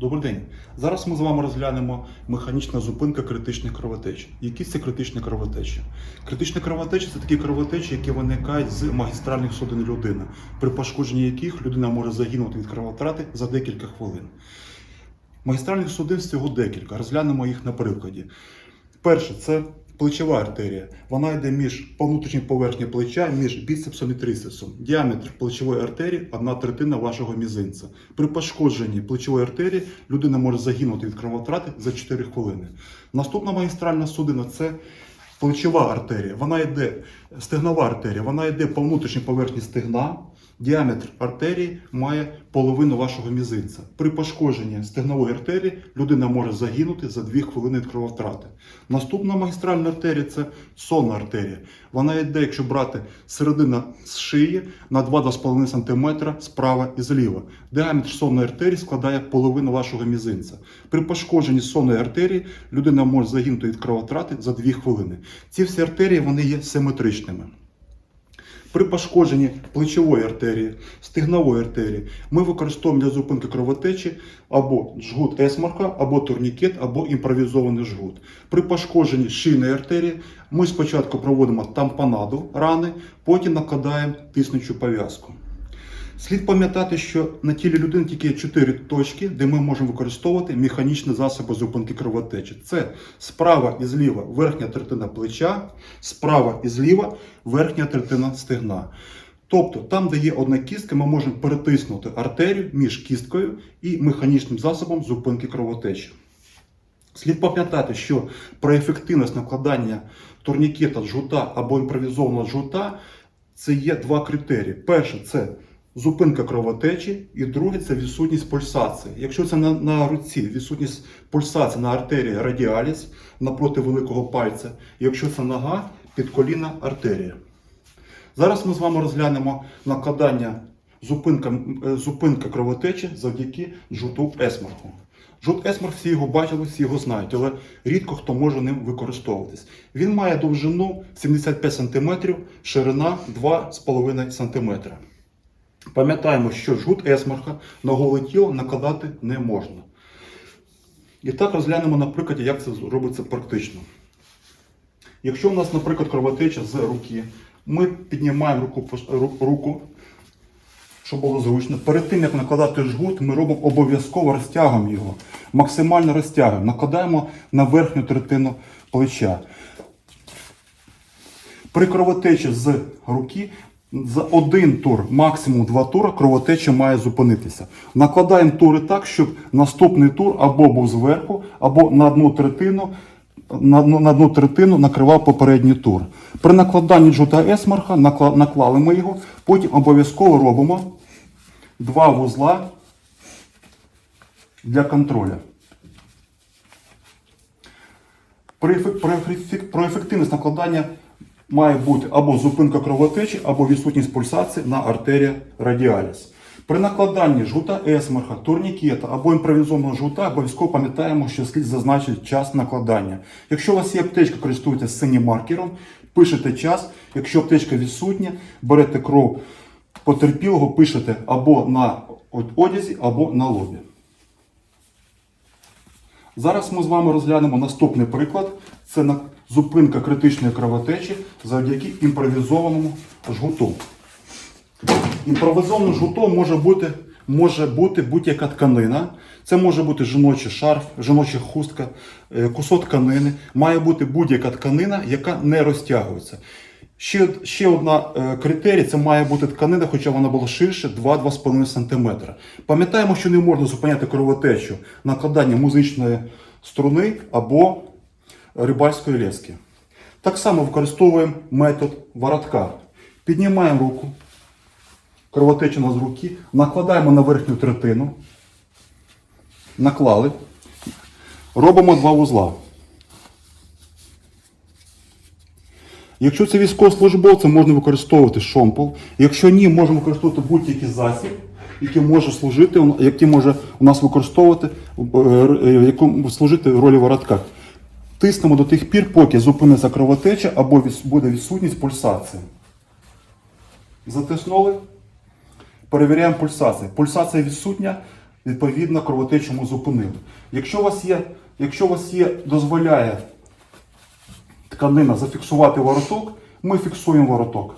Добрий день. Зараз ми з вами розглянемо механічна зупинка критичних кровотеч. Які це критичні кровотечі? Критичні кровотечі це такі кровотечі, які виникають з магістральних судин людини, при пошкодженні яких людина може загинути від кровотрати за декілька хвилин. Магістральних судин всього декілька. Розглянемо їх на прикладі. Перше це плечова артерія. Вона йде між по внутрішній поверхні плеча, між біцепсом і трицепсом. Діаметр плечової артерії одна третина вашого мізинця. При пошкодженні плечової артерії людина може загинути від кровотрати за 4 хвилини. Наступна магістральна судина це плечова артерія. Вона йде стегнова артерія. Вона йде по внутрішній поверхні стегна. Діаметр артерії має половину вашого мізинця. При пошкодженні стегнової артерії людина може загинути за 2 хвилини від кровотрати. Наступна магістральна артерія це сонна артерія. Вона йде, якщо брати середина з шиї на 2-2,5 см справа і зліва. Діаметр сонної артерії складає половину вашого мізинця. При пошкодженні сонної артерії людина може загинути від кровотрати за 2 хвилини. Ці всі артерії вони є симетричними. При пошкодженні плечової артерії, стигнової артерії ми використовуємо для зупинки кровотечі або жгут есмарка, або турнікет, або імпровізований жгут. При пошкодженні шийної артерії ми спочатку проводимо тампонаду рани, потім накладаємо тиснучу пов'язку. Слід пам'ятати, що на тілі людини тільки є чотири точки, де ми можемо використовувати механічні засоби зупинки кровотечі. Це справа і зліва верхня третина плеча, справа і зліва верхня третина стегна. Тобто, там, де є одна кістка, ми можемо перетиснути артерію між кісткою і механічним засобом зупинки кровотечі. Слід пам'ятати, що про ефективність накладання турнікета жгута або імпровізованого жгута це є два критерії. Перше це зупинка кровотечі, і друге це відсутність пульсації. Якщо це на, на руці відсутність пульсації на артерії радіаліс напроти великого пальця, якщо це нога, підколінна артерія. Зараз ми з вами розглянемо накладання зупинка, е, зупинка кровотечі завдяки жгуту есмарку. Жгут есмарк, всі його бачили, всі його знають, але рідко хто може ним використовуватись. Він має довжину 75 см, ширина 2,5 см. Пам'ятаємо, що жгут есмарка на голе тіло накладати не можна. І так розглянемо на прикладі, як це робиться практично. Якщо у нас, наприклад, кровотеча з руки, ми піднімаємо руку, руку, щоб було зручно. Перед тим, як накладати жгут, ми робимо обов'язково розтягуємо його. Максимально розтягуємо. Накладаємо на верхню третину плеча. При кровотечі з руки за один тур, максимум два тури, кровотеча має зупинитися. Накладаємо тури так, щоб наступний тур або був зверху, або на одну третину, на, одну- на одну третину накривав попередній тур. При накладанні джута есмарха наклали ми його, потім обов'язково робимо два вузла для контролю. Про ефективність накладання має бути або зупинка кровотечі, або відсутність пульсації на артерія радіаліс. При накладанні жгута есмарха, турнікета або імпровізованого жгута обов'язково пам'ятаємо, що слід зазначити час накладання. Якщо у вас є аптечка, користуєтесь синім маркером, пишете час. Якщо аптечка відсутня, берете кров потерпілого, пишете або на одязі, або на лобі. Зараз ми з вами розглянемо наступний приклад. Це зупинка критичної кровотечі завдяки імпровізованому жгуту. Імпровізованим жгутом може бути, може бути будь-яка тканина. Це може бути жіночий шарф, жіноча хустка, е, кусок тканини. Має бути будь-яка тканина, яка не розтягується. Ще, ще одна е, критерій це має бути тканина, хоча вона була ширше 2-2,5 см. Пам'ятаємо, що не можна зупиняти кровотечу накладанням музичної струни або рибальської лески. Так само використовуємо метод воротка. Піднімаємо руку, кровотеча у з руки, накладаємо на верхню третину, наклали, робимо два вузла. Якщо це військовослужбовці, можна використовувати шомпол. Якщо ні, можемо використовувати будь-який засіб, який може служити, який може у нас використовувати, е, якому служити в ролі воротка. Тиснемо до тих пір, поки зупиниться кровотеча або буде відсутність пульсації. Затиснули. Перевіряємо пульсацію. Пульсація відсутня, Відповідно, кровотечу ми зупинили. Якщо у вас є, якщо у вас є, дозволяє тканина зафіксувати вороток, ми фіксуємо вороток.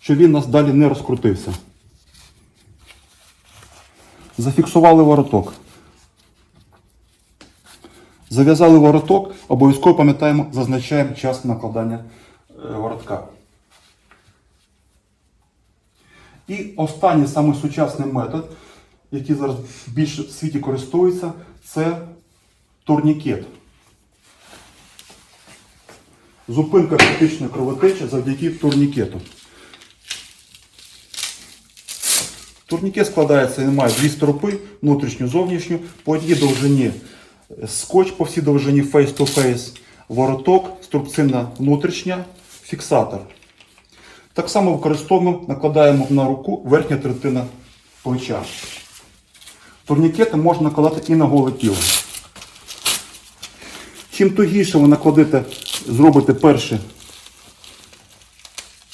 Щоб він нас далі не розкрутився. Зафіксували вороток. Зав'язали вороток, обов'язково пам'ятаємо, зазначаємо час накладання е, воротка. І останній самий сучасний метод, який зараз більше в світі користується, це турнікет. Зупинка критичної кровотечі завдяки турнікету. Турнікет складається, він має дві стропи, внутрішню, зовнішню, по одній довжині скотч по всій довжині face-to-face, вороток, струбцина внутрішня, фіксатор. Так само використовуємо, накладаємо на руку верхня третина плеча. Турнікети можна накладати і на голе тіло. Чим тугіше ви накладете, зробите перший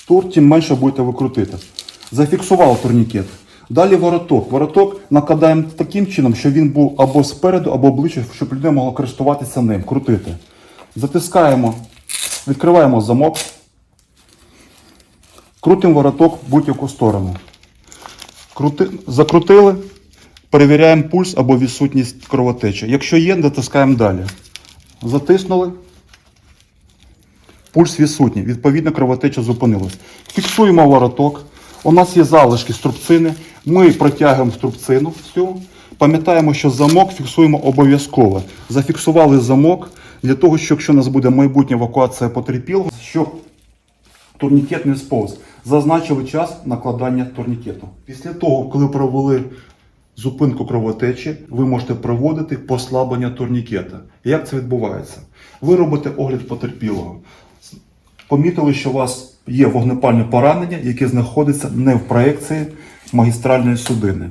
тур, тим менше будете викрутити. Зафіксував турнікет. Далі вороток. Вороток накладаємо таким чином, щоб він був або спереду, або обличчя, щоб людина могла користуватися ним, крутити. Затискаємо, відкриваємо замок, крутимо вороток в будь-яку сторону. Крути... Закрутили, перевіряємо пульс або відсутність кровотечі. Якщо є, дотискаємо далі. Затиснули. Пульс відсутній. Відповідно, кровотеча зупинилась. Фіксуємо вороток. У нас є залишки струбцини. Ми протягуємо струбцину всю. Пам'ятаємо, що замок фіксуємо обов'язково. Зафіксували замок для того, що якщо у нас буде майбутня евакуація потерпілого, щоб турнікет не сповз. Зазначили час накладання турнікету. Після того, коли провели зупинку кровотечі, ви можете проводити послаблення турнікета. Як це відбувається? Ви робите огляд потерпілого. Помітили, що у вас є вогнепальне поранення, яке знаходиться не в проекції магістральної судини.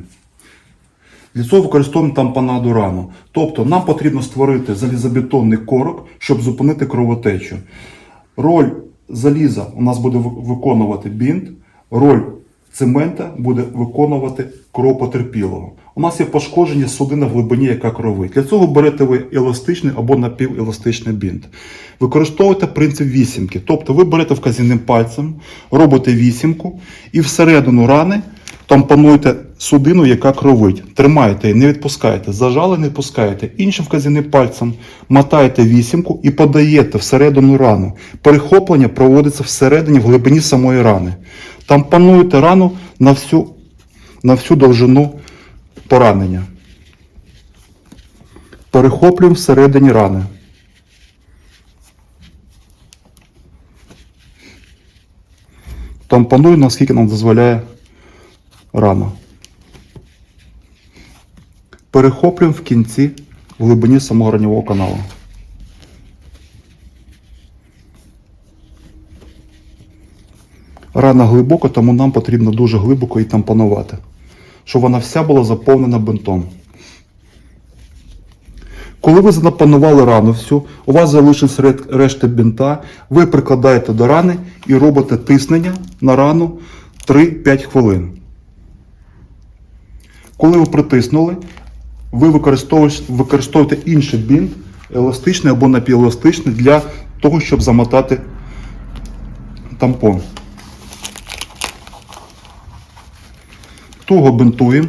Для цього використовуємо тампонаду рану. Тобто нам потрібно створити залізобетонний корок, щоб зупинити кровотечу. Роль заліза у нас буде виконувати бінт, роль цемента буде виконувати кров потерпілого. У нас є пошкодження судини в глибині, яка кровить. Для цього берете ви еластичний або напівеластичний бінт. Використовуйте принцип вісімки. Тобто ви берете вказівним пальцем, робите вісімку і всередину рани тампонуєте судину, яка кровить. Тримаєте її, не відпускаєте. Зажали, не відпускаєте. Іншим вказівним пальцем мотаєте вісімку і подаєте всередину рану. Перехоплення проводиться всередині в глибині самої рани. Тампонуєте рану на всю, на всю довжину поранення. Перехоплюємо всередині рани. Тампоную, наскільки нам дозволяє рана. Перехоплюємо в кінці в глибині самого раннього каналу. Рана глибока, тому нам потрібно дуже глибоко її тампонувати, щоб вона вся була заповнена бинтом. Коли ви затампонували рану всю, у вас залишиться решта бінта, ви прикладаєте до рани і робите тиснення на рану 3-5 хвилин. Коли ви притиснули, ви використовуєте інший бінт, еластичний або напівеластичний, для того, щоб замотати тампон. Туго бинтуємо.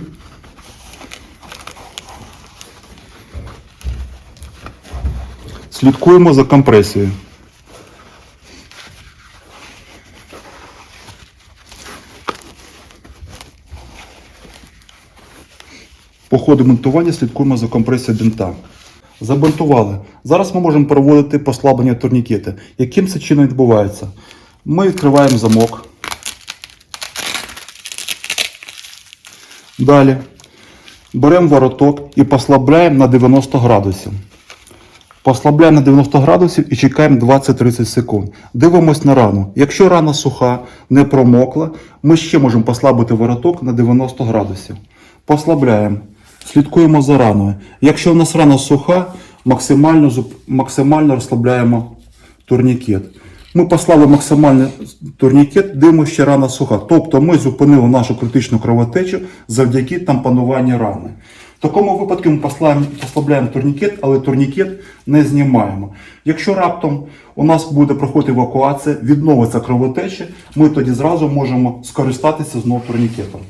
Слідкуємо за компресією. По ходу бинтування слідкуємо за компресією бинта. Забинтували. Зараз ми можемо проводити послаблення турнікети. Яким це чином відбувається? Ми відкриваємо замок. Далі беремо вороток і послабляємо на 90 градусів. Послабляємо на 90 градусів і чекаємо 20-30 секунд. Дивимось на рану. Якщо рана суха, не промокла, ми ще можемо послабити вороток на 90 градусів. Послабляємо. Слідкуємо за раною. Якщо в нас рана суха, максимально, максимально розслабляємо турнікет. Ми послали максимальний турнікет, дивимося, що рана суха. Тобто ми зупинили нашу критичну кровотечу завдяки тампонуванню рани. В такому випадку ми послабляємо турнікет, але турнікет не знімаємо. Якщо раптом у нас буде проходити евакуація, відновиться кровотеча, ми тоді зразу можемо скористатися знову турнікетом.